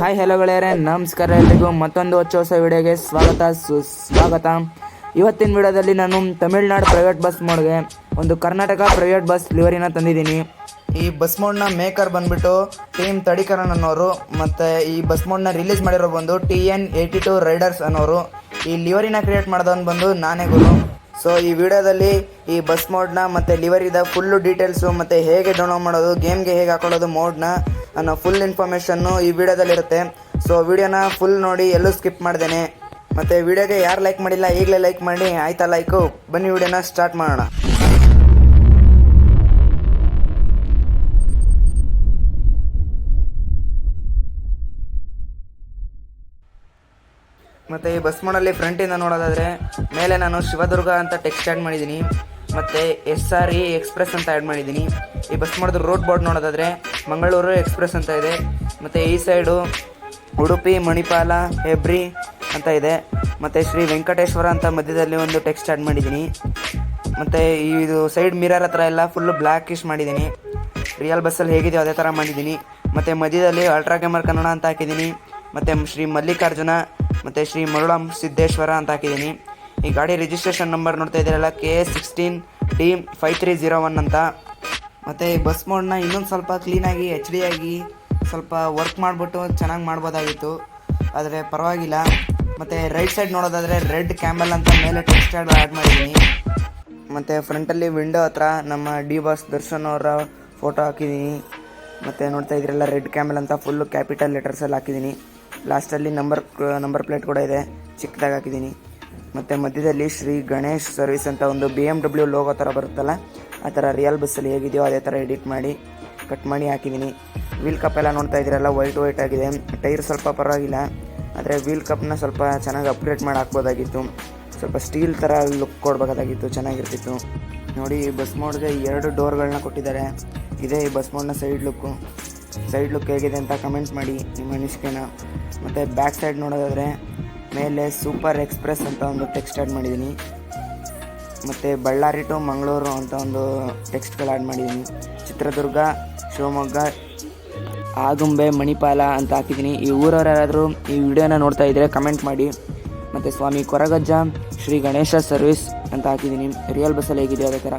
Hi hello ಗೆಳೆಯರೆ ನಮಸ್ಕಾರ ಎಲ್ರಿಗೂ. ಮತ್ತೊಂದು ಹೊಚ್ಚ ಹೊಸ ವಿಡಿಯೋಗೆ ಸ್ವಾಗತ, ಸುಸ್ವಾಗತ. ಇವತ್ತಿನ ವಿಡಿಯೋದಲ್ಲಿ ನಾನು ತಮಿಳ್ನಾಡು ಪ್ರೈವೇಟ್ ಬಸ್ ಮೋಡ್ಗೆ ಒಂದು ಕರ್ನಾಟಕ ಪ್ರೈವೇಟ್ ಬಸ್ ಲಿವರಿನ ತಂದಿದ್ದೀನಿ. ಈ ಬಸ್ ಮೋಡ್ನ ಮೇಕರ್ ಬಂದ್ಬಿಟ್ಟು ಟೀಮ್ ತಡಿಕರಣ್ ಅನ್ನೋರು, ಮತ್ತು ಈ ಬಸ್ ಮೋಡ್ನ ರಿಲೀಸ್ ಮಾಡಿರೋ ಬಂದು T N eighty two riders ಅನ್ನೋರು, ಈ ಲಿವರಿನ ಕ್ರಿಯೇಟ್ ಮಾಡಿದವನು ಬಂದು ನಾನೇ ಗುರು. ಸೊ ಈ ವಿಡಿಯೋದಲ್ಲಿ ಈ ಬಸ್ ಮೋಡ್ನ ಮತ್ತು ಲಿವರಿದ ಫುಲ್ಲು ಡೀಟೇಲ್ಸು ಮತ್ತು ಹೇಗೆ ಡೌನ್ಲೋಡ್ ಮಾಡೋದು ಗೇಮ್ಗೆ ಹೇಗೆ ಹಾಕೊಳ್ಳೋದು ಮೋಡ್ನ ಅನ್ನೋ ಫುಲ್ ಇನ್ಫಾರ್ಮೇಷನ್ನು ಈ ವಿಡಿಯೋದಲ್ಲಿರುತ್ತೆ ಸೊ ವಿಡಿಯೋನ ಫುಲ್ ನೋಡಿ ಎಲ್ಲೂ ಸ್ಕಿಪ್ ಮಾಡ್ದೇನೆ. ಮತ್ತು ವಿಡಿಯೋಗೆ ಯಾರು ಲೈಕ್ ಮಾಡಿಲ್ಲ, ಈಗಲೇ ಲೈಕ್ ಮಾಡಿ, ಆಯ್ತಾ ಲೈಕು ಬನ್ನಿ ವಿಡಿಯೋನ ಸ್ಟಾರ್ಟ್ ಮಾಡೋಣ. ಮತ್ತು ಈ ಬಸ್ ಮೋಡಲ್ಲಿ ಫ್ರಂಟಿಂದ ನೋಡೋದಾದರೆ, ಮೇಲೆ ನಾನು ಶಿವದುರ್ಗ ಅಂತ ಟೆಕ್ಸ್ಟ್ ಆ್ಯಡ್ ಮಾಡಿದ್ದೀನಿ ಮತ್ತು ಎಸ್ ಆರ್ ಇ ಎಕ್ಸ್ಪ್ರೆಸ್ ಅಂತ ಆ್ಯಡ್ ಮಾಡಿದ್ದೀನಿ. ಈ ಬಸ್ ಮಾಡಿದ್ರು ರೋಡ್ ಬೋರ್ಡ್ ನೋಡೋದಾದರೆ ಮಂಗಳೂರು ಎಕ್ಸ್ಪ್ರೆಸ್ ಅಂತ ಇದೆ. ಮತ್ತು ಈ ಸೈಡು ಉಡುಪಿ, ಮಣಿಪಾಲ ಹೆಬ್ರಿ ಅಂತ ಇದೆ. ಮತ್ತು ಶ್ರೀ ವೆಂಕಟೇಶ್ವರ ಅಂತ ಮಧ್ಯದಲ್ಲಿ ಒಂದು ಟೆಕ್ಸ್ಟ್ ಆ್ಯಡ್ ಮಾಡಿದ್ದೀನಿ. ಮತ್ತು ಇದು ಸೈಡ್ ಮಿರರ್ ಹತ್ರ ಎಲ್ಲ ಫುಲ್ಲು ಬ್ಲ್ಯಾಕಿಶ್ ಮಾಡಿದ್ದೀನಿ. ರಿಯಲ್ ಬಸ್ಸಲ್ಲಿ ಹೇಗಿದೆಯೋ ಅದೇ ಥರ ಮಾಡಿದ್ದೀನಿ. ಮತ್ತು ಮಧ್ಯದಲ್ಲಿ ಅಲ್ಟ್ರಾ ಕ್ಯಾಮರ್ ಕನ್ನಡ ಅಂತ ಹಾಕಿದ್ದೀನಿ. ಮತ್ತು ಶ್ರೀ ಮಲ್ಲಿಕಾರ್ಜುನ, ಮತ್ತು ಶ್ರೀ ಮರುಳಂ ಸಿದ್ದೇಶ್ವರ ಅಂತ ಹಾಕಿದ್ದೀನಿ. ಈ ಗಾಡಿ ರಿಜಿಸ್ಟ್ರೇಷನ್ ನಂಬರ್ ನೋಡ್ತಾ ಇದ್ದೀರಲ್ಲ K sixteen D five three zero one ಅಂತ. ಮತ್ತು ಈ ಬಸ್ ಮೋಡ್ನ ಇನ್ನೊಂದು ಸ್ವಲ್ಪ ಕ್ಲೀನಾಗಿ ಎಚ್ ಡಿ ಆಗಿ ಸ್ವಲ್ಪ ವರ್ಕ್ ಮಾಡಿಬಿಟ್ಟು ಚೆನ್ನಾಗಿ ಮಾಡ್ಬೋದಾಗಿತ್ತು. ಆದರೆ ಪರವಾಗಿಲ್ಲ. ಮತ್ತು ರೈಟ್ ಸೈಡ್ ನೋಡೋದಾದರೆ ರೆಡ್ ಕ್ಯಾಮಲ್ ಅಂತ ಮೇಲೆ ಟೆಕ್ಸ್ಟ್ ಆ್ಯಡ್ ಮಾಡಿದ್ದೀನಿ. ಮತ್ತು ಫ್ರಂಟಲ್ಲಿ ವಿಂಡೋ ಹತ್ರ ನಮ್ಮ ಡಿ ಬಾಸ್ ದರ್ಶನ್ ಅವರ ಫೋಟೋ ಹಾಕಿದ್ದೀನಿ. ಮತ್ತು ನೋಡ್ತಾ ಇದ್ರಲ್ಲ ರೆಡ್ ಕ್ಯಾಮಲ್ ಅಂತ ಫುಲ್ಲು ಕ್ಯಾಪಿಟಲ್ ಲೆಟರ್ಸಲ್ಲಿ ಹಾಕಿದ್ದೀನಿ. ಲಾಸ್ಟಲ್ಲಿ ನಂಬರ್ ನಂಬರ್ ಪ್ಲೇಟ್ ಕೂಡ ಇದೆ. ಚಿಕ್ಕದಾಗಿ ಹಾಕಿದ್ದೀನಿ. ಮತ್ತು ಮಧ್ಯದಲ್ಲಿ ಶ್ರೀ ಗಣೇಶ್ ಸರ್ವಿಸ್ ಅಂತ ಒಂದು ಬಿ ಎಂ ಡಬ್ಲ್ಯೂ ಲೋಗೋ ಥರ ಬರುತ್ತಲ್ಲ, ಆ ಥರ ರಿಯಲ್ ಬಸ್ಸಲ್ಲಿ ಹೇಗಿದೆಯೋ ಅದೇ ಥರ ಎಡಿಟ್ ಮಾಡಿ ಕಟ್ ಮಾಡಿ ಹಾಕಿದ್ದೀನಿ ವೀಲ್ ಕಪ್ ಎಲ್ಲ ನೋಡ್ತಾ ಇದ್ದೀರಲ್ಲ ವೈಟ್ ವೈಟ್ ಆಗಿದೆ. ಟೈರ್ ಸ್ವಲ್ಪ ಪರವಾಗಿಲ್ಲ, ಆದರೆ ವೀಲ್ ಕಪ್ನ ಸ್ವಲ್ಪ ಚೆನ್ನಾಗಿ ಅಪ್ಗ್ರೇಡ್ ಮಾಡಿ ಹಾಕ್ಬೋದಾಗಿತ್ತು. ಸ್ವಲ್ಪ ಸ್ಟೀಲ್ ಥರ ಲುಕ್ ಕೊಡಬೇಕಾಗಿತ್ತು, ಚೆನ್ನಾಗಿರ್ತಿತ್ತು. ನೋಡಿ ಬಸ್ ಮೋಡ್ಗೆ ಎರಡು ಡೋರ್ಗಳನ್ನ ಕೊಟ್ಟಿದ್ದಾರೆ. ಇದೇ ಈ ಬಸ್ ಮೋಡ್ನ ಸೈಡ್ ಲುಕ್ಕು ಸೈಡ್ ಲುಕ್ ಹೇಗಿದೆ ಅಂತ ಕಮೆಂಟ್ ಮಾಡಿ, ನಿಮ್ಮ ಅನಿಸಿಕೆನ. ಮತ್ತು ಬ್ಯಾಕ್ ಸೈಡ್ ನೋಡೋದಾದರೆ ಮೇಲೆ ಸೂಪರ್ ಎಕ್ಸ್ಪ್ರೆಸ್ ಅಂತ ಒಂದು ಟೆಕ್ಸ್ಟ್ ಆ್ಯಡ್ ಮಾಡಿದ್ದೀನಿ ಮತ್ತು ಬಳ್ಳಾರಿ ಟು ಮಂಗಳೂರು ಅಂತ ಒಂದು ಟೆಕ್ಸ್ಟ್ಗಳು ಆ್ಯಡ್ ಮಾಡಿದ್ದೀನಿ ಚಿತ್ರದುರ್ಗ, ಶಿವಮೊಗ್ಗ, ಆಗುಂಬೆ, ಮಣಿಪಾಲ ಅಂತ ಹಾಕಿದ್ದೀನಿ ಈ ಊರವ್ರು ಯಾರಾದರೂ ಈ ವಿಡಿಯೋನ ನೋಡ್ತಾ ಇದ್ದರೆ ಕಮೆಂಟ್ ಮಾಡಿ. ಮತ್ತು ಸ್ವಾಮಿ ಕೊರಗಜ್ಜ, ಶ್ರೀ ಗಣೇಶ ಸರ್ವಿಸ್ ಅಂತ ಹಾಕಿದ್ದೀನಿ ರಿಯಲ್ ಬಸ್ಸಲ್ಲಿ ಹೇಗಿದೆ ಅದೇ ಥರ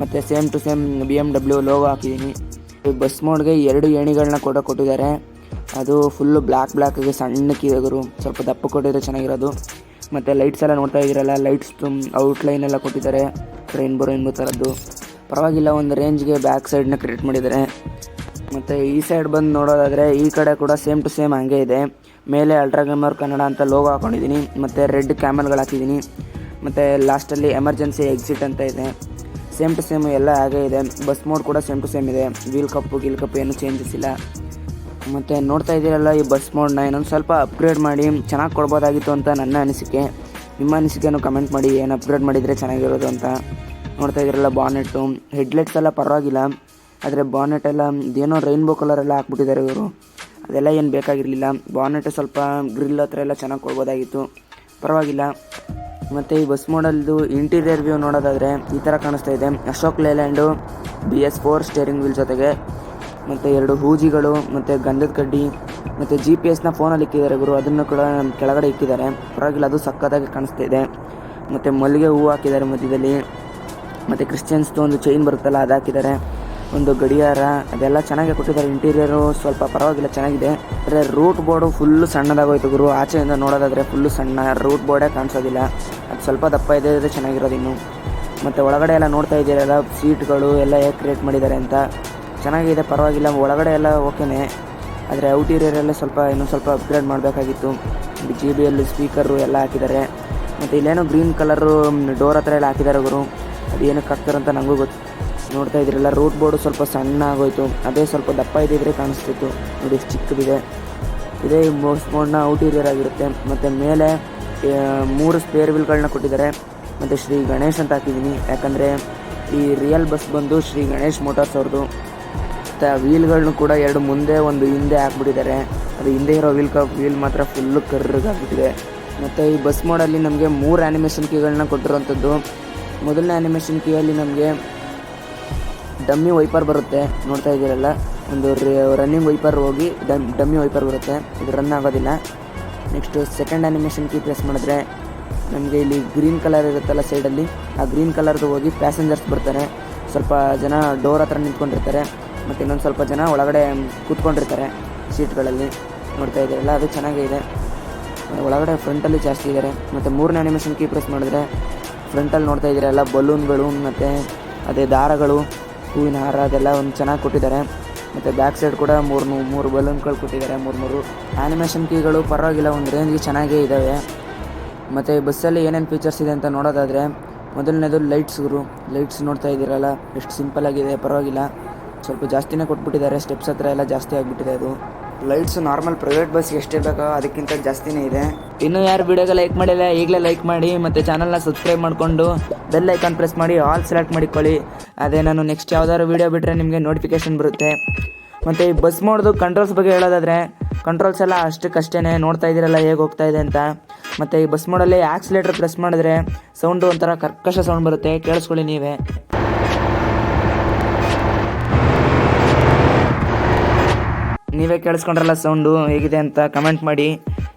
ಮತ್ತು same to same B M W logo ಹಾಕಿದ್ದೀನಿ ಬಸ್ ಮೋಡ್ಗೆ ಎರಡು ಏಣಿಗಳನ್ನ ಕೂಡ ಕೊಟ್ಟಿದ್ದಾರೆ. ಅದು ಫುಲ್ಲು ಬ್ಲ್ಯಾಕ್ ಬ್ಲ್ಯಾಕಿಗೆ ಕಿವಿಗರು ಸ್ವಲ್ಪ ದಪ್ಪ ಕೊಟ್ಟಿದ್ರೆ ಚೆನ್ನಾಗಿರೋದು. ಮತ್ತು ಲೈಟ್ಸ್ ಎಲ್ಲ ನೋಡ್ತಾ ಇದ್ದೀರಲ್ಲ ಲೈಟ್ಸ್ ಔಟ್ಲೈನ್ ಎಲ್ಲ ಕೊಟ್ಟಿದ್ದಾರೆ. ರೈನ್ಬೋ ರೈನ್ಬೋ ಥರದ್ದು ಪರವಾಗಿಲ್ಲ, ಒಂದು ರೇಂಜ್ಗೆ ಬ್ಯಾಕ್ ಸೈಡ್ನ ಕ್ರಿಯೇಟ್ ಮಾಡಿದ್ದಾರೆ. ಮತ್ತು ಈ ಸೈಡ್ ಬಂದು ನೋಡೋದಾದರೆ, ಈ ಕಡೆ ಕೂಡ ಸೇಮ್ ಟು ಸೇಮ್ ಹಂಗೆ ಇದೆ. ಮೇಲೆ ಅಲ್ಟ್ರಾ ಗೇಮರ್ ಕನ್ನಡ ಅಂತ ಲೋಗೋ ಹಾಕೊಂಡಿದ್ದೀನಿ. ಮತ್ತು ರೆಡ್ ಕ್ಯಾಮಲ್ಗಳು ಹಾಕಿದ್ದೀನಿ. ಮತ್ತು ಲಾಸ್ಟಲ್ಲಿ ಎಮರ್ಜೆನ್ಸಿ ಎಕ್ಸಿಟ್ ಅಂತ ಇದೆ. ಸೇಮ್ ಟು ಸೇಮ್ ಎಲ್ಲ ಹಾಗೆ ಇದೆ. ಬಸ್ ಮೋಡ್ ಕೂಡ ಸೇಮ್ ಟು ಸೇಮ್ ಇದೆ. ವೀಲ್ ಕಪ್ಪು ಗೀಲ್ ಕಪ್ಪು ಏನೂ ಚೇಂಜಸ್ ಇಲ್ಲ. ಮತ್ತು ನೋಡ್ತಾ ಇದ್ದೀರಲ್ಲ ಈ ಬಸ್ ಮೋಡ್ನ ಇನ್ನೊಂದು ಸ್ವಲ್ಪ ಅಪ್ಗ್ರೇಡ್ ಮಾಡಿ ಚೆನ್ನಾಗಿ ಕೊಡ್ಬೋದಾಗಿತ್ತು ಅಂತ ನನ್ನ ಅನಿಸಿಕೆ. ನಿಮ್ಮ ಅನಿಸಿಕೆಯನ್ನು ಕಮೆಂಟ್ ಮಾಡಿ, ಏನು ಅಪ್ಗ್ರೇಡ್ ಮಾಡಿದರೆ ಚೆನ್ನಾಗಿರೋದು ಅಂತ. ನೋಡ್ತಾ ಇದ್ದೀರಲ್ಲ ಬಾನೆಟ್ಟು ಹೆಡ್ಲೈಟ್ಸ್ ಎಲ್ಲ ಪರವಾಗಿಲ್ಲ. ಆದರೆ ಬಾನೆಟ್ ಎಲ್ಲ, ಇದೇನೋ ರೈನ್ಬೋ ಕಲರ್ ಎಲ್ಲ ಹಾಕ್ಬಿಟ್ಟಿದ್ದಾರೆ ಇವರು. ಅದೆಲ್ಲ ಏನು ಬೇಕಾಗಿರಲಿಲ್ಲ. ಬಾನೆಟ್ ಸ್ವಲ್ಪ ಗ್ರಿಲ್ ಹತ್ರ ಎಲ್ಲ ಚೆನ್ನಾಗಿ ಕೊಡ್ಬೋದಾಗಿತ್ತು. ಪರವಾಗಿಲ್ಲ. ಮತ್ತು ಈ ಬಸ್ ಮಾಡಲ್ದು ಇಂಟೀರಿಯರ್ ವ್ಯೂ ನೋಡೋದಾದರೆ ಈ ಥರ ಕಾಣಿಸ್ತಾ ಇದೆ. Ashok Leyland B S four steering wheel ಜೊತೆಗೆ. ಮತ್ತು ಎರಡು ಹೂಜಿಗಳು, ಮತ್ತು ಗಂಧದ ಕಡ್ಡಿ, ಮತ್ತು ಜಿ ಪಿ ಎಸ್ನ ಫೋನಲ್ಲಿ ಇಕ್ಕಿದ್ದಾರೆ ಗುರು. ಅದನ್ನು ಕೂಡ ಕೆಳಗಡೆ ಇಕ್ಕಿದ್ದಾರೆ. ಪರವಾಗಿಲ್ಲ, ಅದು ಸಕ್ಕತ್ತಾಗಿ ಕಾಣಿಸ್ತಾ ಇದೆ. ಮತ್ತು ಮಲ್ಲಿಗೆ ಹೂವು ಹಾಕಿದ್ದಾರೆ ಮಧ್ಯದಲ್ಲಿ. ಮತ್ತು ಕ್ರಿಶ್ಚಿಯನ್ಸ್ದು ಒಂದು ಚೈನ್ ಬರುತ್ತಲ್ಲ, ಅದು ಹಾಕಿದ್ದಾರೆ. ಒಂದು ಗಡಿಯಾರ, ಅದೆಲ್ಲ ಚೆನ್ನಾಗಿ ಕೊಟ್ಟಿದ್ದಾರೆ. ಇಂಟೀರಿಯರು ಸ್ವಲ್ಪ ಪರವಾಗಿಲ್ಲ, ಚೆನ್ನಾಗಿದೆ. ಆದರೆ ರೂಟ್ ಬೋರ್ಡು ಫುಲ್ಲು ಸಣ್ಣದಾಗೋಯ್ತು ಗುರು. ಆಚೆಯಿಂದ ನೋಡೋದಾದರೆ ಫುಲ್ಲು ಸಣ್ಣ ರೂಟ್ ಬೋರ್ಡೇ ಕಾಣಿಸೋದಿಲ್ಲ. ಅದು ಸ್ವಲ್ಪ ದಪ್ಪ ಇದೆ ಚೆನ್ನಾಗಿರೋದು ಇನ್ನು. ಮತ್ತು ಒಳಗಡೆ ಎಲ್ಲ ನೋಡ್ತಾ ಇದ್ದೀರಲ್ಲ ಸೀಟ್ಗಳು ಎಲ್ಲ ಹೇಗೆ ಕ್ರಿಯೇಟ್ ಮಾಡಿದ್ದಾರೆ ಅಂತ. ಚೆನ್ನಾಗಿದೆ, ಪರವಾಗಿಲ್ಲ. ಒಳಗಡೆ ಎಲ್ಲ ಓಕೆನೇ. ಆದರೆ ಔಟೀರಿಯರಲ್ಲೇ ಸ್ವಲ್ಪ ಇನ್ನೊಂದು ಸ್ವಲ್ಪ ಅಪ್ಗ್ರೇಡ್ ಮಾಡಬೇಕಾಗಿತ್ತು. ಜಿ ಬಿ ಎಲ್ ಸ್ಪೀಕರು ಎಲ್ಲ ಹಾಕಿದ್ದಾರೆ. ಮತ್ತು ಇಲ್ಲೇನೋ ಗ್ರೀನ್ ಕಲರು ಡೋರ್ ಹತ್ರ ಎಲ್ಲ ಹಾಕಿದ್ದಾರೆ ಗುರು. ಅದು ಏನಕ್ಕೆ ಹಾಕ್ತಾರಂತ ನನಗೂ ಗೊತ್ತು ನೋಡ್ತಾ ಇದ್ರಲ್ಲ ರೂಟ್ ಬೋರ್ಡು ಸ್ವಲ್ಪ ಸಣ್ಣ ಆಗೋಯ್ತು. ಅದೇ ಸ್ವಲ್ಪ ದಪ್ಪ ಇದ್ದಿದ್ರೆ ಕಾಣಿಸ್ತಿತ್ತು. ನೋಡಿ ಚಿಕ್ಕದಿದೆ. ಇದೇ ಮೋಸ್ ಬೋರ್ಡ್ನ ಔಟೀರಿಯರ್ ಆಗಿರುತ್ತೆ. ಮತ್ತು ಮೇಲೆ ಮೂರು ಸ್ಪೇರ್ ವೀಲ್ಗಳನ್ನ ಕೊಟ್ಟಿದ್ದಾರೆ. ಮತ್ತು ಶ್ರೀ ಗಣೇಶ್ ಅಂತ ಹಾಕಿದ್ದೀನಿ. ಯಾಕಂದರೆ ಈ ರಿಯಲ್ ಬಸ್ ಬಂದು ಶ್ರೀ ಗಣೇಶ್ ಮೋಟಾರ್ಸ್ ಅವ್ರದ್ದು. ಮತ್ತು ಆ ವೀಲ್ಗಳನ್ನು ಕೂಡ ಎರಡು ಮುಂದೆ ಒಂದು ಹಿಂದೆ ಹಾಕ್ಬಿಟ್ಟಿದ್ದಾರೆ. ಅದು ಹಿಂದೆ ಇರೋ ವೀಲ್ ಕಪ್ ವೀಲ್ ಮಾತ್ರ ಫುಲ್ಲು ಕರ್ರಗಾಗ್ಬಿಟ್ಟಿದೆ ಮತ್ತು ಈ ಬಸ್ ಮೋಡಲ್ಲಿ ನಮಗೆ ಮೂರು ಆ್ಯನಿಮೇಷನ್ ಕೀಗಳನ್ನ ಕೊಟ್ಟಿರೋವಂಥದ್ದು. ಮೊದಲನೇ ಆ್ಯನಿಮೇಷನ್ ಕೀಯಲ್ಲಿ ನಮಗೆ ಡಮ್ಮಿ ವೈಪರ್ ಬರುತ್ತೆ. ನೋಡ್ತಾ ಇದ್ದೀರಲ್ಲ? ಒಂದು ರನ್ನಿಂಗ್ ವೈಪರ್ ಹೋಗಿ ಡಮ್ ಡಮ್ಮಿ ವೈಪರ್ ಬರುತ್ತೆ. ಇದು ರನ್ ಆಗೋದಿಲ್ಲ. Next second animation key press ಮಾಡಿದ್ರೆ ನಮಗೆ ಇಲ್ಲಿ ಗ್ರೀನ್ ಕಲರ್ ಇರುತ್ತಲ್ಲ ಸೈಡಲ್ಲಿ ಆ ಗ್ರೀನ್ ಕಲರ್ದು ಹೋಗಿ ಪ್ಯಾಸೆಂಜರ್ಸ್ ಬರ್ತಾರೆ. ಸ್ವಲ್ಪ ಜನ ಡೋರ್ ಹತ್ರ ನಿಂತ್ಕೊಂಡಿರ್ತಾರೆ. ಮತ್ತು ಇನ್ನೊಂದು ಸ್ವಲ್ಪ ಜನ ಒಳಗಡೆ ಕೂತ್ಕೊಂಡಿರ್ತಾರೆ ಸೀಟ್ಗಳಲ್ಲಿ. ನೋಡ್ತಾ ಇದ್ದೀರಲ್ಲ ಅದು ಚೆನ್ನಾಗೇ ಇದೆ. ಒಳಗಡೆ ಫ್ರಂಟಲ್ಲಿ ಜಾಸ್ತಿ ಇದ್ದಾರೆ. ಮತ್ತು ಮೂರನೇ ಅನಿಮೇಷನ್ ಕೀ ಪ್ರೆಸ್ ಮಾಡಿದ್ರೆ ಫ್ರಂಟಲ್ಲಿ ನೋಡ್ತಾ ಇದ್ದೀರಲ್ಲ ಬಲೂನ್ಗಳು ಮತ್ತು ಅದೇ ದಾರಗಳು, ಹೂವಿನ ಹಾರ ಅದೆಲ್ಲ ಒಂದು ಚೆನ್ನಾಗಿ ಕೊಟ್ಟಿದ್ದಾರೆ. ಮತ್ತು ಬ್ಯಾಕ್ ಸೈಡ್ ಕೂಡ ಮೂರು ಮೂರು ಬಲೂನ್ಗಳು ಕೊಟ್ಟಿದ್ದಾರೆ ಮೂರು ಮೂರು ಆ್ಯನಿಮೇಷನ್ ಕೀಗಳು ಪರವಾಗಿಲ್ಲ, ಒಂದು ರೇಂಜ್ಗೆ ಚೆನ್ನಾಗೇ ಇದ್ದಾವೆ ಮತ್ತು ಬಸ್ಸಲ್ಲಿ ಏನೇನು ಫೀಚರ್ಸ್ ಇದೆ ಅಂತ ನೋಡೋದಾದರೆ, ಮೊದಲನೇದು ಲೈಟ್ಸ್ಗಳು ಲೈಟ್ಸ್ ನೋಡ್ತಾ ಇದ್ದೀರಲ್ಲ? ಎಷ್ಟು ಸಿಂಪಲ್ ಆಗಿದೆ, ಪರವಾಗಿಲ್ಲ. ಸ್ವಲ್ಪ ಜಾಸ್ತಿನೇ ಕೊಟ್ಬಿಟ್ಟಿದ್ದಾರೆ. ಸ್ಟೆಪ್ಸ್ ಹತ್ರ ಎಲ್ಲ ಜಾಸ್ತಿ ಆಗಿಬಿಟ್ಟಿದೆ ಅದು. ಲೈಟ್ಸ್ ನಾರ್ಮಲ್ ಪ್ರೈವೇಟ್ ಬಸ್ಗೆ ಬೇಕೋ, ಅದಕ್ಕಿಂತ ಜಾಸ್ತಿನೇ ಇದೆ. ಇನ್ನೂ ಯಾರು ವಿಡಿಯೋಗೆ ಲೈಕ್ ಮಾಡಿಲ್ಲ, ಈಗಲೇ ಲೈಕ್ ಮಾಡಿ, ಮತ್ತು ಚಾನಲ್ನ ಸಬ್ಸ್ಕ್ರೈಬ್ ಮಾಡಿಕೊಂಡು ಬೆಲ್ ಐಕಾನ್ ಪ್ರೆಸ್ ಮಾಡಿ ಆಲ್ ಸೆಲೆಕ್ಟ್ ಮಾಡಿಕೊಳ್ಳಿ. ಅದೇ ನಾನು ನೆಕ್ಸ್ಟ್ ಯಾವ್ದಾದ್ರು ವೀಡಿಯೋ ಬಿಟ್ಟರೆ ನಿಮಗೆ ನೋಟಿಫಿಕೇಶನ್ ಬರುತ್ತೆ. ಮತ್ತು ಈ ಬಸ್ ಮಾಡೋದು ಕಂಟ್ರೋಲ್ಸ್ ಬಗ್ಗೆ ಹೇಳೋದಾದರೆ ಕಂಟ್ರೋಲ್ಸ್ ಎಲ್ಲ ಅಷ್ಟಕ್ಕಷ್ಟೇ ನೋಡ್ತಾ ಇದ್ದೀರಲ್ಲ ಹೇಗೆ ಹೋಗ್ತಾ ಇದೆ ಅಂತ. ಮತ್ತು ಈ ಬಸ್ ಮೋಡಲ್ಲಿ ಆಕ್ಸಿಲೇಟರ್ ಪ್ರೆಸ್ ಮಾಡಿದ್ರೆ ಸೌಂಡು ಒಂಥರ ಕರ್ಕಶ ಸೌಂಡ್ ಬರುತ್ತೆ, ಕೇಳಿಸ್ಕೊಳ್ಳಿ ನೀವೇ. ನೀವೇ ಕೇಳಿಸ್ಕೊಂಡ್ರಲ್ಲ ಸೌಂಡು ಹೇಗಿದೆ ಅಂತ ಕಮೆಂಟ್ ಮಾಡಿ.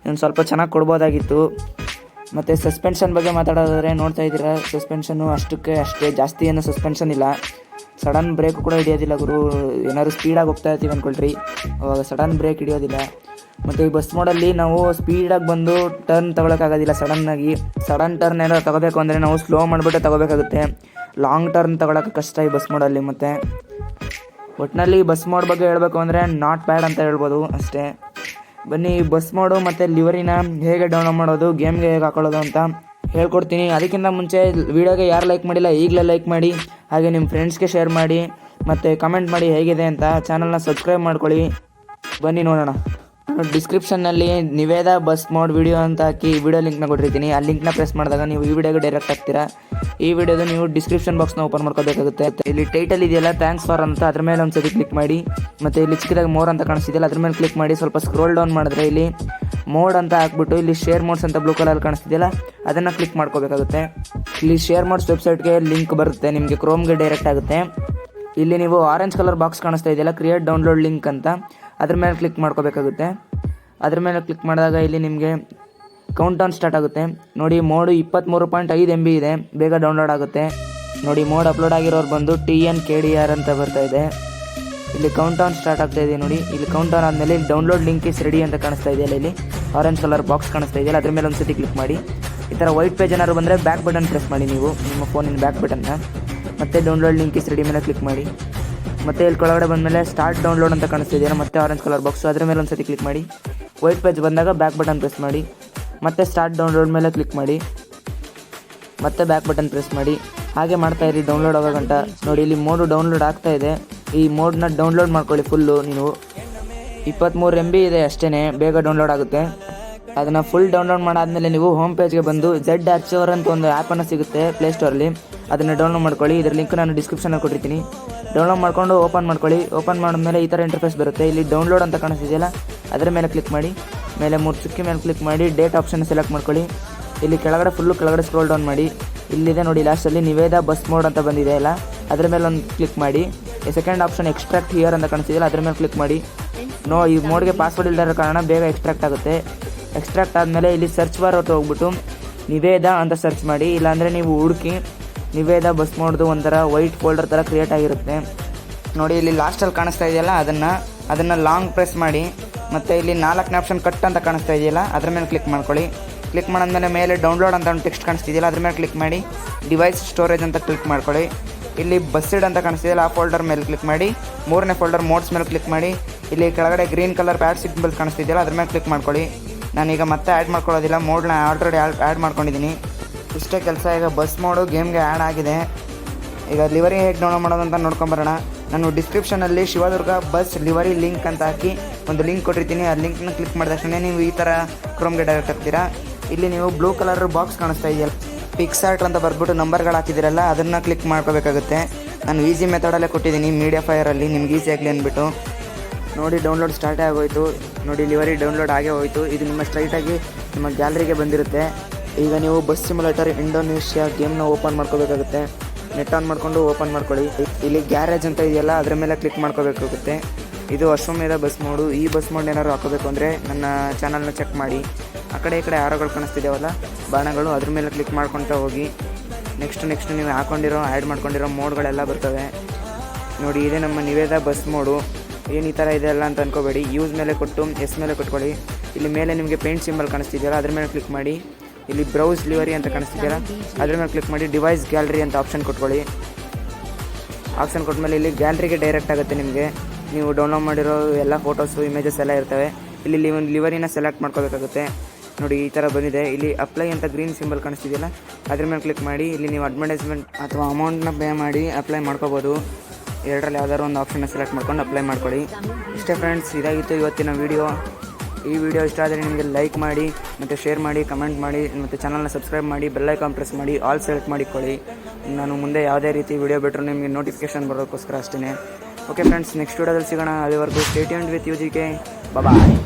ಇನ್ನು ಸ್ವಲ್ಪ ಚೆನ್ನಾಗಿ ಕೊಡ್ಬೋದಾಗಿತ್ತು. ಮತ್ತು ಸಸ್ಪೆನ್ಷನ್ ಬಗ್ಗೆ ಮಾತಾಡೋದಾದರೆ ನೋಡ್ತಾ ಇದ್ದೀರಾ ಸಸ್ಪೆನ್ಷನ್ನು ಅಷ್ಟಕ್ಕೆ ಅಷ್ಟೇ ಜಾಸ್ತಿ ಏನೋ ಸಸ್ಪೆನ್ಷನ್ ಇಲ್ಲ. ಸಡನ್ ಬ್ರೇಕ್ ಕೂಡ ಹಿಡಿಯೋದಿಲ್ಲ ಗುರು. ಏನಾದ್ರು ಸ್ಪೀಡಾಗಿ ಹೋಗ್ತಾ ಇರ್ತೀವಿ ಅಂದ್ಕೊಳ್ರಿ ಅವಾಗ ಸಡನ್ ಬ್ರೇಕ್ ಹಿಡಿಯೋದಿಲ್ಲ. ಮತ್ತು ಈ ಬಸ್ ಮೋಡಲ್ಲಿ ನಾವು ಸ್ಪೀಡಾಗಿ ಬಂದು ಟರ್ನ್ ತೊಗೊಳಕ್ಕಾಗೋದಿಲ್ಲ ಸಡನ್ನಾಗಿ ಸಡನ್ ಟರ್ನ್ ಏನಾದ್ರು ತಗೋಬೇಕು ಅಂದರೆ ನಾವು ಸ್ಲೋ ಮಾಡಿಬಿಟ್ಟು ತಗೋಬೇಕಾಗುತ್ತೆ. ಲಾಂಗ್ ಟರ್ನ್ ತಗೊಳಕ್ಕೆ ಕಷ್ಟ ಈ ಬಸ್ ಮೋಡಲ್ಲಿ ಮತ್ತು. ಒಟ್ಟಿನಲ್ಲಿ ಬಸ್ ಮೋಡ್ ಬಗ್ಗೆ ಹೇಳಬೇಕು ಅಂದರೆ ನಾಟ್ ಬ್ಯಾಡ್ ಅಂತ ಹೇಳ್ಬೋದು ಅಷ್ಟೇ. ಬನ್ನಿ ಬಸ್ ಮೋಡು ಮತ್ತು ಲಿವರಿನ ಹೇಗೆ ಡೌನ್ಲೋಡ್ ಮಾಡೋದು ಗೇಮ್ಗೆ ಹೇಗೆ ಹಾಕೊಳ್ಳೋದು ಅಂತ ಹೇಳ್ಕೊಡ್ತೀನಿ. ಅದಕ್ಕಿಂತ ಮುಂಚೆ ವೀಡಿಯೋಗೆ ಯಾರು ಲೈಕ್ ಮಾಡಿಲ್ಲ, ಈಗಲೇ ಲೈಕ್ ಮಾಡಿ, ಹಾಗೆ ನಿಮ್ಮ ಫ್ರೆಂಡ್ಸ್ಗೆ ಶೇರ್ ಮಾಡಿ, ಮತ್ತು ಕಮೆಂಟ್ ಮಾಡಿ ಹೇಗಿದೆ ಅಂತ ಚಾನಲ್ನ ಸಬ್ಸ್ಕ್ರೈಬ್ ಮಾಡ್ಕೊಳ್ಳಿ. ಬನ್ನಿ ನೋಡೋಣ. ಡಿಸ್ಕ್ರಿಪ್ಷನ್ನಲ್ಲಿ ನಿವೇದ ಬಸ್ ಮೋಡ್ ವಿಡಿಯೋ ಅಂತ ಹಾಕಿ ವಿಡಿಯೋ ಲಿಂಕ್ನ ಕೊಟ್ಟಿರ್ತೀನಿ. ಆ ಲಿಂಕ್ನ ಪ್ರೆಸ್ ಮಾಡಿದಾಗ ನೀವು ಈ ವಿಡಿಯೋಗೆ ಡೈರೆಕ್ಟ್ ಆಗ್ತೀರಾ? ಈ ವಿಡಿಯೋದು ನೀವು ಡಿಸ್ಕ್ರಿಪ್ಷನ್ ಬಾಕ್ಸ್ನ ಓಪನ್ ಮಾಡ್ಕೋಬೇಕಾಗುತ್ತೆ. ಇಲ್ಲಿ ಟೈಟಲ್ ಇದೆಯಲ್ಲ ಥ್ಯಾಂಕ್ಸ್ ಫಾರ್ ಅಂತ. ಅದ್ರ ಮೇಲೆ ಒಂದ್ಸತಿ ಕ್ಲಿಕ್ ಮಾಡಿ. ಮತ್ತು ಇಲ್ಲಿ ಚಿಕ್ಕದಾಗಿ ಮೋರ್ ಅಂತ ಕಾಣಿಸ್ತಿದೆಯಲ್ಲ, ಅದ್ರ ಮೇಲೆ ಕ್ಲಿಕ್ ಮಾಡಿ. ಸ್ವಲ್ಪ ಸ್ಕ್ರೋಲ್ ಡೌನ್ ಮಾಡಿದ್ರೆ ಇಲ್ಲಿ ಮೋಡ್ ಅಂತ ಹಾಕ್ಬಿಟ್ಟು ಇಲ್ಲಿ ಶೇರ್ ಮೋಡ್ಸ್ ಅಂತ ಬ್ಲೂ ಕಲರ್ ಕಾಣಿಸ್ತಿದೆಯಲ್ಲ, ಅದನ್ನು ಕ್ಲಿಕ್ ಮಾಡ್ಕೋಬೇಕಾಗುತ್ತೆ. ಇಲ್ಲಿ ಶೇರ್ ಮೋಡ್ಸ್ ವೆಬ್ಸೈಟ್ಗೆ ಲಿಂಕ್ ಬರುತ್ತೆ, ನಿಮಗೆ ಕ್ರೋಮ್ಗೆ ಡೈರೆಕ್ಟ್ ಆಗುತ್ತೆ. ಇಲ್ಲಿ ನೀವು ಆರೆಂಜ್ ಕಲರ್ ಬಾಕ್ಸ್ ಕಾಣಿಸ್ತಾ ಇದೆಯಲ್ಲ ಕ್ರಿಯೇಟ್ ಡೌನ್ಲೋಡ್ ಲಿಂಕ್ ಅಂತ. ಅದ್ರ ಮೇಲೆ ಕ್ಲಿಕ್ ಮಾಡ್ಕೋಬೇಕಾಗುತ್ತೆ. ಅದ್ರ ಮೇಲೆ ಕ್ಲಿಕ್ ಮಾಡಿದಾಗ ಇಲ್ಲಿ ನಿಮಗೆ ಕೌಂಟ್ ಡೌನ್ ಸ್ಟಾರ್ಟ್ ಆಗುತ್ತೆ. ನೋಡಿ ಮೋಡು ಇಪ್ಪತ್ತ್ಮೂರು ಪಾಯಿಂಟ್ ಐದು ಎಂ ಬಿ ಇದೆ. ಬೇಗ ಡೌನ್ಲೋಡ್ ಆಗುತ್ತೆ. ನೋಡಿ ಮೋಡ್ ಅಪ್ಲೋಡ್ ಆಗಿರೋರು ಬಂದು T N K D R ಅಂತ ಬರ್ತಾ ಇದೆ. ಇಲ್ಲಿ ಕೌಂಟ್ ಡೌನ್ ಸ್ಟಾರ್ಟ್ ಆಗ್ತಾ ಇದೆ ನೋಡಿ. ಇಲ್ಲಿ ಕೌಂಟ್ ಡೌನ್ ಆದಮೇಲೆ ಇಲ್ಲಿ ಡೌನ್ಲೋಡ್ ಲಿಂಕ್ ಇಸ್ ರೆಡಿ ಅಂತ ಕಾಣಿಸ್ತಾ ಇದೆಯಲ್ಲ ಇಲ್ಲಿ ಆರೆಂಜ್ ಕಲರ್ ಬಾಕ್ಸ್ ಕಾಣಿಸ್ತಾ ಇದೆಯಲ್ಲ ಅದ್ರ ಮೇಲೆ ಒಂದು ಸತಿ ಕ್ಲಿಕ್ ಮಾಡಿ. ಈ ಥರ ವೈಟ್ ಪೇಜ್ ಏನಾದ್ರು ಬಂದರೆ ಬ್ಯಾಕ್ ಬಟನ್ ಪ್ರೆಸ್ ಮಾಡಿ ನೀವು. ನಿಮ್ಮ ಫೋನಿನ ಬ್ಯಾಕ್ ಬಟನ್ನ ಮತ್ತೆ ಡೌನ್ಲೋಡ್ ಲಿಂಕ್ ಇಸ್ ರೆಡಿ ಮೇಲೆ ಕ್ಲಿಕ್ ಮಾಡಿ. ಮತ್ತೆ ಇಲ್ಲಿ ಕೆಳಗಡೆ ಬಂದಮೇಲೆ ಸ್ಟಾರ್ಟ್ ಡೌನ್ಲೋಡ್ ಅಂತ ಕಾಣಿಸ್ತಿದೆ. ಮತ್ತೆ ಆರೆಂಜ್ ಕಲರ್ ಬಾಕ್ಸು ಅದ್ರ ಮೇಲೆ ಒಂದ್ಸತಿ ಕ್ಲಿಕ್ ಮಾಡಿ. ವೈಟ್ ಪೇಜ್ ಬಂದಾಗ ಬ್ಯಾಕ್ ಬಟನ್ ಪ್ರೆಸ್ ಮಾಡಿ. ಮತ್ತೆ ಸ್ಟಾರ್ಟ್ ಡೌನ್ಲೋಡ್ ಮೇಲೆ ಕ್ಲಿಕ್ ಮಾಡಿ. ಮತ್ತೆ ಬ್ಯಾಕ್ ಬಟನ್ ಪ್ರೆಸ್ ಮಾಡಿ. ಹಾಗೆ ಮಾಡ್ತಾ ಇರಿ ಡೌನ್ಲೋಡ್ ಆಗೋ ಗಂಟ ನೋಡಿ, ಇಲ್ಲಿ ಮೋಡು ಡೌನ್ಲೋಡ್ ಆಗ್ತಾ ಇದೆ. ಈ ಮೋಡ್ನ ಡೌನ್ಲೋಡ್ ಮಾಡ್ಕೊಳ್ಳಿ ಫುಲ್ಲು ನೀವು. ಇಪ್ಪತ್ತ್ಮೂರು ಎಂ ಬಿ ಇದೆ ಅಷ್ಟೇ ಬೇಗ ಡೌನ್ಲೋಡ್ ಆಗುತ್ತೆ. ಅದನ್ನು ಫುಲ್ ಡೌನ್ಲೋಡ್ ಮಾಡಾದಮೇಲೆ ನೀವು ಹೋಮ್ ಪೇಜ್ಗೆ ಬಂದು ಜೆಡ್ ಅರ್ಚವರ್ ಅಂತ ಒಂದು ಆ್ಯಪನ್ನು ಸಿಗುತ್ತೆ ಪ್ಲೇಸ್ಟೋರಲ್ಲಿ ಅದನ್ನು ಡೌನ್ಲೋಡ್ ಮಾಡ್ಕೊಳ್ಳಿ. ಇದರ ಲಿಂಕ್ ನಾನು ಡಿಸ್ಕ್ರಿಪ್ಷನಲ್ಲಿ ಕೊಟ್ಟಿರ್ತೀನಿ. ಡೌನ್ಲೋಡ್ ಮಾಡ್ಕೊಂಡು ಓಪನ್ ಮಾಡ್ಕೊಳ್ಳಿ. ಓಪನ್ ಮಾಡಿದ್ಮೇಲೆ ಈ ಥರ ಇಂಟರ್ಫೇಸ್ ಬರುತ್ತೆ. ಇಲ್ಲಿ ಡೌನ್ಲೋಡ್ ಅಂತ ಕಾಣಿಸ್ತಿದೆಯಲ್ಲ, ಅದರ ಮೇಲೆ ಕ್ಲಿಕ್ ಮಾಡಿ. ಮೇಲೆ ಮೂರು ಚುಕ್ಕಿ ಮೇಲೆ ಕ್ಲಿಕ್ ಮಾಡಿ ಡೇಟ್ ಆಪ್ಷನ್ ಸೆಲೆಕ್ಟ್ ಮಾಡ್ಕೊಳ್ಳಿ. ಇಲ್ಲಿ ಕೆಳಗಡೆ ಫುಲ್ಲು ಕೆಳಗಡೆ ಸ್ಕ್ರೋಲ್ ಡೌನ್ ಮಾಡಿ. ಇಲ್ಲಿದೆ ನೋಡಿ ಲಾಸ್ಟಲ್ಲಿ ನಿವೇದ ಬಸ್ ಮೋಡ್ ಅಂತ ಬಂದಿದೆ ಅಲ್ಲ, ಅದರ ಮೇಲೆ ಒಂದು ಕ್ಲಿಕ್ ಮಾಡಿ. ಸೆಕೆಂಡ್ ಆಪ್ಷನ್ ಎಕ್ಸ್ಟ್ರಾಕ್ಟ್ ಹಿಯರ್ ಅಂತ ಕಾಣಿಸ್ತಿದೆಯಲ್ಲ, ಅದ್ರ ಮೇಲೆ ಕ್ಲಿಕ್ ಮಾಡಿ. ನೋ ಈ ಮೋಡ್ಗೆ ಪಾಸ್ವರ್ಡ್ ಇಲ್ಲದ ಕಾರಣ ಬೇಗ ಎಕ್ಸ್ಟ್ರಾಕ್ಟ್ ಆಗುತ್ತೆ. ಎಕ್ಸ್ಟ್ರಾಕ್ಟ್ ಆದಮೇಲೆ ಇಲ್ಲಿ ಸರ್ಚ್ ಬಾರ್ ಹೊತ್ತು ಹೋಗ್ಬಿಟ್ಟು ನಿವೇದ ಅಂತ ಸರ್ಚ್ ಮಾಡಿ. ಇಲ್ಲಾಂದರೆ ನೀವು ಹುಡುಕಿ ನಿವೇದ ಬಸ್ ಮೋಡ್ದು ಒಂಥರ ವೈಟ್ ಫೋಲ್ಡರ್ ಥರ ಕ್ರಿಯೇಟ್ ಆಗಿರುತ್ತೆ. ನೋಡಿ ಇಲ್ಲಿ ಲಾಸ್ಟಲ್ಲಿ ಕಾಣಿಸ್ತಾ ಇದೆಯಲ್ಲ, ಅದನ್ನು ಅದನ್ನು ಲಾಂಗ್ ಪ್ರೆಸ್ ಮಾಡಿ, ಮತ್ತು ಇಲ್ಲಿ ನಾಲ್ಕನೇ ಆಪ್ಷನ್ ಕಟ್ ಅಂತ ಕಾಣಿಸ್ತಾ ಇದೆಯಲ್ಲ, ಅದ್ರ ಮೇಲೆ ಕ್ಲಿಕ್ ಮಾಡ್ಕೊಳ್ಳಿ. ಕ್ಲಿಕ್ ಮಾಡಿದ್ಮೇಲೆ ಮೇಲೆ ಡೌನ್ಲೋಡ್ ಅಂತ ಒಂದು ಟೆಕ್ಸ್ಟ್ ಕಾಣಿಸ್ತಿದೆಯಲ್ಲ ಅದ್ರ ಮೇಲೆ ಕ್ಲಿಕ್ ಮಾಡಿ ಡಿವೈಸ್ ಸ್ಟೋರೇಜ್ ಅಂತ ಕ್ಲಿಕ್ ಮಾಡ್ಕೊಳ್ಳಿ. ಇಲ್ಲಿ ಬಸ್ಸಿಡ್ ಅಂತ ಕಾಣಿಸ್ತಿದೆಯಲ್ಲ ಆ ಫೋಲ್ಡರ್ ಮೇಲೆ ಕ್ಲಿಕ್ ಮಾಡಿ, ಮೂರನೇ ಫೋಲ್ಡರ್ ಮೋಡ್ಸ್ ಮೇಲೆ ಕ್ಲಿಕ್ ಮಾಡಿ, ಇಲ್ಲಿ ಕೆಳಗಡೆ ಗ್ರೀನ್ ಕಲರ್ ಪ್ಯಾಡ್ ಸಿಂಬಲ್ ಕಾಣಿಸ್ತಿದೆಯಲ್ಲ ಅದ್ರ ಮೇಲೆ ಕ್ಲಿಕ್ ಮಾಡ್ಕೊಳ್ಳಿ. ನಾನೀಗ ಮತ್ತೆ ಆ್ಯಡ್ ಮಾಡ್ಕೊಳ್ಳೋದಿಲ್ಲ ಮೋಡ್ನ ಆಲ್ರೆಡಿ ಆ್ಯಡ್ ಮಾಡ್ಕೊಂಡಿದ್ದೀನಿ. ಇಷ್ಟೇ ಕೆಲಸ, ಈಗ ಬಸ್ ಮೋಡು ಗೇಮ್ಗೆ ಆ್ಯಡ್ ಆಗಿದೆ. ಈಗ ಲಿವರಿ ಹೇಗೆ ಡೌನ್ಲೋಡ್ ಮಾಡೋದು ಅಂತ ನೋಡ್ಕೊಂಬರೋಣ ನಾನು ಡಿಸ್ಕ್ರಿಪ್ಷನಲ್ಲಿ ಶಿವದುರ್ಗ ಬಸ್ ಲಿವರಿ ಲಿಂಕ್ ಅಂತ ಹಾಕಿ ಒಂದು ಲಿಂಕ್ ಕೊಟ್ಟಿರ್ತೀನಿ. ಆ ಲಿಂಕ್ನ ಕ್ಲಿಕ್ ಮಾಡಿದ ತಕ್ಷಣ ನೀವು ಈ ಥರ ಕ್ರೋಮ್ಗೆ ಡೈರೆಕ್ಟ್ ಆಗ್ತೀರಾ ಇಲ್ಲಿ ನೀವು ಬ್ಲೂ ಕಲರ್ ಬಾಕ್ಸ್ ಕಾಣಿಸ್ತಾ ಇದೆಯಲ್ಲ ಪಿಕ್ಸಾರ್ಟ್ ಅಂತ ಬರ್ಬಿಟ್ಟು ನಂಬರ್ಗಳು ಹಾಕಿದ್ದೀರಲ್ಲ ಅದನ್ನು ಕ್ಲಿಕ್ ಮಾಡ್ಕೋಬೇಕಾಗುತ್ತೆ. ನಾನು ಈಸಿ ಮೆಥಡಲ್ಲೇ ಕೊಟ್ಟಿದ್ದೀನಿ ಮೀಡಿಯಾ ಫೈರಲ್ಲಿ ನಿಮ್ಗೆ ಈಸಿ ಆಗಲಿ ಅಂದ್ಬಿಟ್ಟು. ನೋಡಿ ಡೌನ್ಲೋಡ್ ಸ್ಟಾರ್ಟೇ ಆಗೋಯಿತು. ನೋಡಿ ಲಿವರಿ ಡೌನ್ಲೋಡ್ ಆಗೇ ಹೋಯಿತು. ಇದು ನಿಮ್ಮ ಸ್ಟ್ರೈಟಾಗಿ ನಿಮ್ಮ ಗ್ಯಾಲರಿಗೆ ಬಂದಿರುತ್ತೆ. ಈಗ ನೀವು ಬಸ್ ಸಿಮ್ಯುಲೇಟರ್ ಇಂಡೋನೇಷ್ಯಾ ಗೇಮ್ನ ಓಪನ್ ಮಾಡ್ಕೋಬೇಕಾಗುತ್ತೆ. ನೆಟ್ ಆನ್ ಮಾಡಿಕೊಂಡು ಓಪನ್ ಮಾಡ್ಕೊಳ್ಳಿ. ಇಲ್ಲಿ ಗ್ಯಾರೇಜ್ ಅಂತ ಇದೆಯಲ್ಲ, ಅದರ ಮೇಲೆ ಕ್ಲಿಕ್ ಮಾಡ್ಕೋಬೇಕಾಗುತ್ತೆ. ಇದು ಅಶ್ವಮೇಧ ಬಸ್ ಮೋಡು ಈ ಬಸ್ ಮೋಡ್ ಏನಾದ್ರು ಹಾಕೋಬೇಕು ಅಂದರೆ ನನ್ನ ಚಾನಲ್ನ ಚೆಕ್ ಮಾಡಿ. ಆ ಕಡೆ ಈ ಕಡೆ ಆರೋಗಳು ಕಾಣಿಸ್ತಿದ್ದಾವಲ್ಲ ಬಾಣಗಳು, ಅದ್ರ ಮೇಲೆ ಕ್ಲಿಕ್ ಮಾಡ್ಕೊತಾ ಹೋಗಿ. ನೆಕ್ಸ್ಟ್ ನೆಕ್ಸ್ಟ್ ನೀವು ಹಾಕೊಂಡಿರೋ ಆ್ಯಡ್ ಮಾಡ್ಕೊಂಡಿರೋ ಮೋಡ್ಗಳೆಲ್ಲ ಬರ್ತವೆ. ನೋಡಿ, ಇದೇ ನಮ್ಮ ನಿವೇದ ಬಸ್ ಮೋಡು ಏನು ಈ ಥರ ಇದೆ ಅಲ್ಲ ಅಂತ ಅನ್ಕೋಬೇಡಿ. ಯೂಸ್ ಮೇಲೆ ಕೊಟ್ಟು ಎಸ್ ಮೇಲೆ ಕೊಟ್ಕೊಳ್ಳಿ. ಇಲ್ಲಿ ಮೇಲೆ ನಿಮಗೆ ಪೇಂಟ್ ಸಿಂಬಲ್ ಕಾಣಿಸ್ತಿದೆಯಲ್ಲ, ಅದ್ರ ಮೇಲೆ ಕ್ಲಿಕ್ ಮಾಡಿ. ಇಲ್ಲಿ ಬ್ರೌಸ್ ಲಿವರಿ ಅಂತ ಕಾಣಿಸ್ತಿದ್ದೀರಾ ಅದ್ರ ಮೇಲೆ ಕ್ಲಿಕ್ ಮಾಡಿ ಡಿವೈಸ್ ಗ್ಯಾಲರಿ ಅಂತ ಆಪ್ಷನ್ ಕೊಟ್ಕೊಳ್ಳಿ. ಆಪ್ಷನ್ ಕೊಟ್ಮೇಲೆ ಇಲ್ಲಿ ಗ್ಯಾಲರಿಗೆ ಡೈರೆಕ್ಟ್ ಆಗುತ್ತೆ ನಿಮಗೆ. ನೀವು ಡೌನ್ಲೋಡ್ ಮಾಡಿರೋ ಎಲ್ಲ ಫೋಟೋಸು ಇಮೇಜಸ್ ಎಲ್ಲ ಇರ್ತವೆ. ಇಲ್ಲಿ ಒಂದು ಲಿವರಿನ ಸೆಲೆಕ್ಟ್ ಮಾಡ್ಕೋಬೇಕಾಗುತ್ತೆ. ನೋಡಿ, ಈ ಥರ ಬಂದಿದೆ. ಇಲ್ಲಿ ಅಪ್ಲೈ ಅಂತ ಗ್ರೀನ್ ಸಿಂಬಲ್ ಕಾಣಿಸ್ತಿದೆಯಲ್ಲ, ಅದ್ರ ಮೇಲೆ ಕ್ಲಿಕ್ ಮಾಡಿ, ಇಲ್ಲಿ ನೀವು ಅಡ್ವರ್ಟೈಸ್ಮೆಂಟ್ ಅಥವಾ ಅಮೌಂಟ್ನ ಪೇ ಮಾಡಿ ಅಪ್ಲೈ ಮಾಡ್ಕೋಬೋದು. ಎರಡರಲ್ಲಿ ಯಾವ್ದಾದ್ರು ಒಂದು ಆಪ್ಷನ್ನ ಸೆಲೆಕ್ಟ್ ಮಾಡ್ಕೊಂಡು ಅಪ್ಲೈ ಮಾಡ್ಕೊಳ್ಳಿ. ಇಷ್ಟೇ ಫ್ರೆಂಡ್ಸ್ ಇದಾಗಿತ್ತು ಇವತ್ತಿನ ವಿಡಿಯೋ ಈ ವಿಡಿಯೋ ಇಷ್ಟ ಆದರೆ ನಿಮಗೆ ಲೈಕ್ ಮಾಡಿ ಮತ್ತು ಶೇರ್ ಮಾಡಿ ಕಮೆಂಟ್ ಮಾಡಿ, ಮತ್ತು ಚಾನಲ್ನ ಸಬ್ಸ್ಕ್ರೈಬ್ ಮಾಡಿ ಬೆಲ್ಲೈಕಾನ್ ಪ್ರೆಸ್ ಮಾಡಿ ಆಲ್ ಸೆಲೆಕ್ಟ್ ಮಾಡಿಕೊಳ್ಳಿ. ನಾನು ಮುಂದೆ ಯಾವುದೇ ರೀತಿ ವಿಡಿಯೋ ಬಿಟ್ಟರು ನಿಮಗೆ ನೋಟಿಫಿಕೇಶನ್ ಬರೋಕ್ಕೋಸ್ಕರ ಅಷ್ಟೇ ಓಕೆ ಫ್ರೆಂಡ್ಸ್ ನೆಕ್ಸ್ಟ್ ವಿಡಿಯೋದಲ್ಲಿ ಸಿಗೋಣ. ಅಲ್ಲಿವರೆಗೂ state with you G K bye